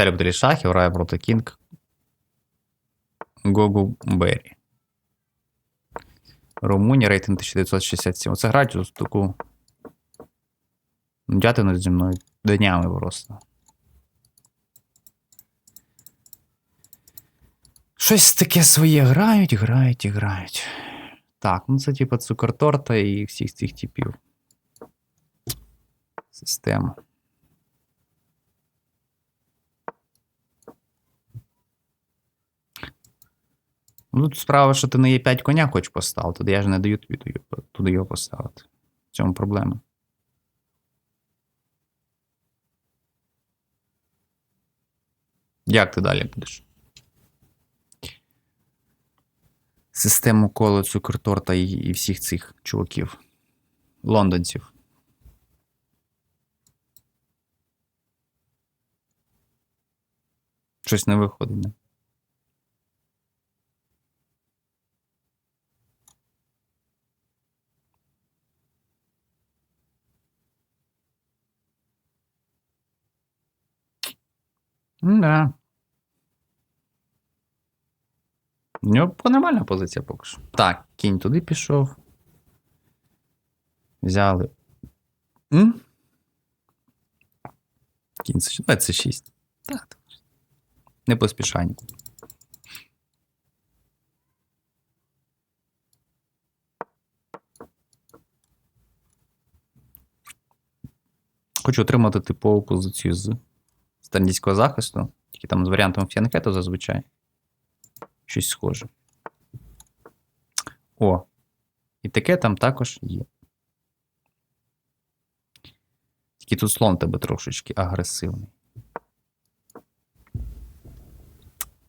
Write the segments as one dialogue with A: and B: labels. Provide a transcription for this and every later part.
A: Віталій Баталій Шахів грає проти Кінг Гогу Беррі. Румунія рейтинг 1967. Оце грають ось таку дятину зі мною днями просто. Щось таке своє грають, грають і грають. Так, ну це типа цукорторта і всіх цих типів. Система. Ну, тут справа, що ти на Е5 коня хочеш поставити, туди я ж не даю тобі туди його поставити. В цьому проблема. Як ти далі будеш? Систему коло цукерторта і, і всіх цих чуваків. Лондонців. Щось не виходить. Не? Да. У нього нормальна позиція поки що. Так, кінь туди пішов. Взяли. М? Кінь це 26. Так. Не поспішай. Хочу отримати типову позицію з стандартського захисту, тільки там з варіантом фіанкету зазвичай. Щось схоже. О. І таке там також є. Тільки тут слон тебе трошечки агресивний.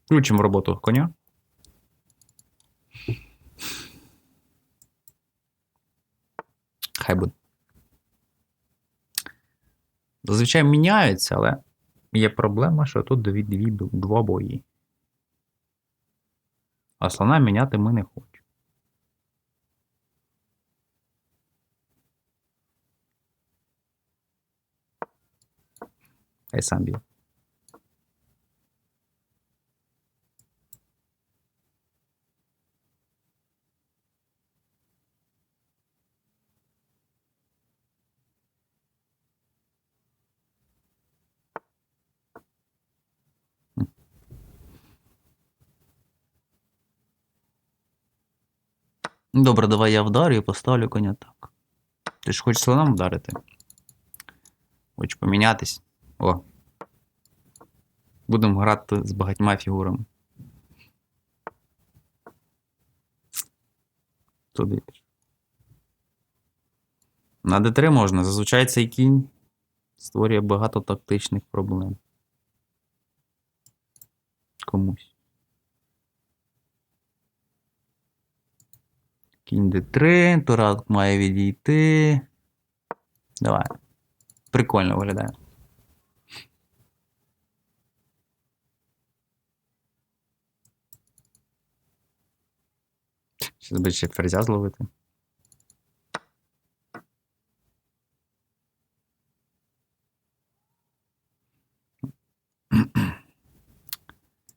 A: Включимо роботу коня. Хай буде. Зазвичай міняються, але є проблема, що тут дві, дві, двобої. А слона міняти ми не хочемо. Хай сам б'є. Добре, давай я вдарю і поставлю коня так. Ти ж хочеш слоном вдарити? Хочеш помінятись? О. Будемо грати з багатьма фігурами. Туди. На D3 можна. Зазвичай цей кінь створює багато тактичних проблем. Комусь. Кінь D3, Турат має відійти. Давай. Прикольно виглядає. Щас би ще ферзя зловити.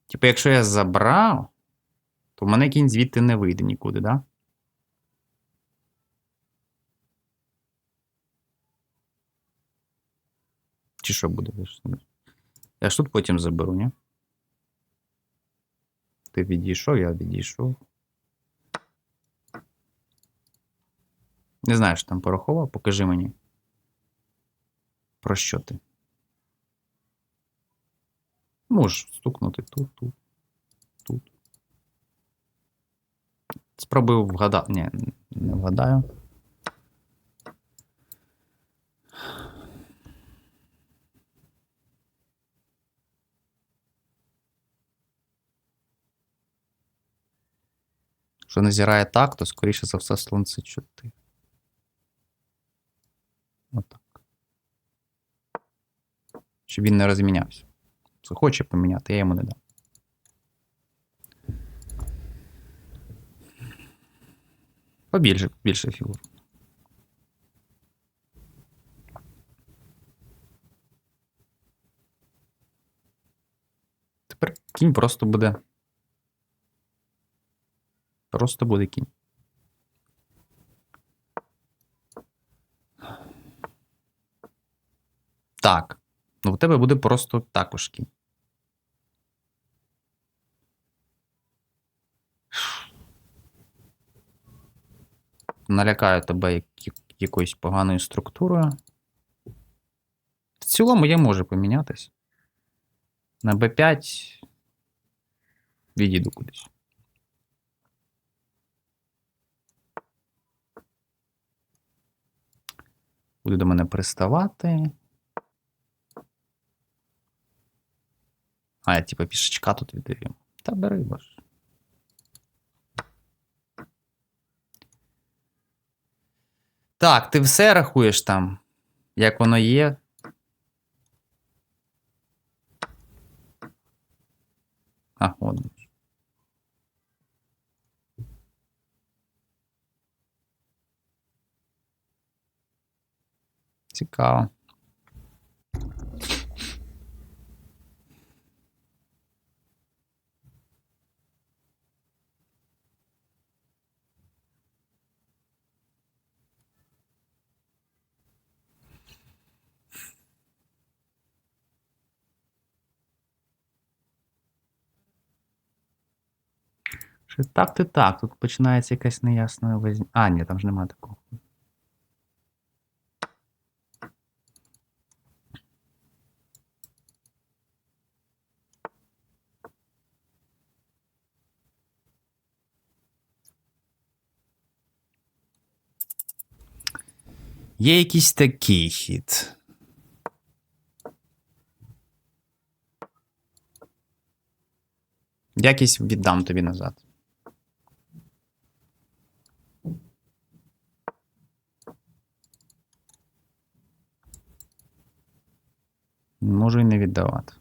A: Типу, якщо я забрав, то в мене кінь звідти не вийде нікуди, да? Чи що буде? Я ж тут потім заберу, ні? Ти відійшов, я відійшов. Не знаю, що там порахував, покажи мені. Про що ти? Можеш стукнути тут, тут, тут. Спробую вгадати. Ні, не вгадаю. Якщо не зірає так, то скоріше за все слон це 4. Отак. Щоб він не розмінявся. Це хоче поміняти, я йому не дам. Побільше, побільше фігур. Кінь просто буде. Просто буде кінь. Так. Ну, в тебе буде просто також кінь. Налякаю тебе якоюсь поганою структурою. В цілому я можу помінятись. На B5 відійду кудись. Буде до мене приставати. А, я типа пішечка тут віддаю. Та бери баш. Так, ти все рахуєш там, як воно є. А, от. Цікаво. Що так, ти так. Тут починається якась неясна виз... А, ні, там ж немає такого. Є якийсь такий хід. Якийсь віддам тобі назад. Можу і не віддавати.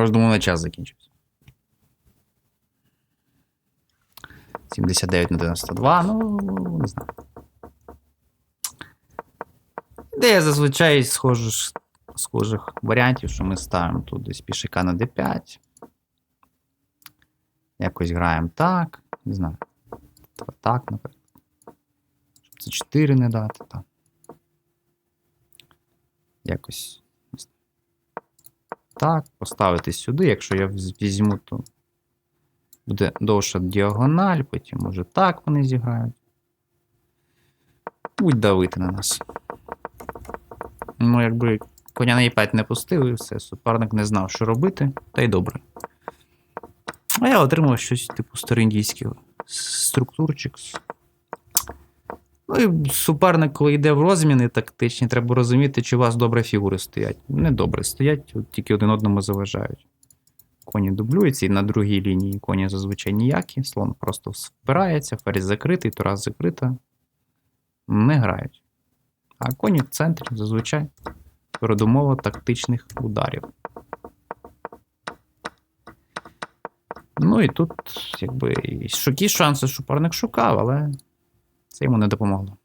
A: Я ж думав, на час закінчився. 79 на 92, ну, не знаю. Де я зазвичай схожих, схожих варіантів, що ми ставимо тут десь пішака на d5. Якось граємо так. Не знаю. Так, наприклад. Щоб це 4 не дати. Так. Якось. Так, поставити сюди. Якщо я візьму, то буде довша діагональ, потім може так вони зіграють. Будь давити на нас. Ну, якби коня на e5 не пустив, і все, суперник не знав, що робити, та й добре. А я отримав щось типу староіндійський структурчик. Ну і суперник, коли йде в розміни тактичні, треба розуміти, чи у вас добре фігури стоять. Не добре стоять, от тільки один одному заважають. Коні дублюються, і на другій лінії коні зазвичай ніякі. Слон просто впирається, ферзь закритий, тура закрита. Не грають. А коні в центрі зазвичай передумова тактичних ударів. Ну і тут, якби, і які шанси суперник шукав, але це йому не допомогло.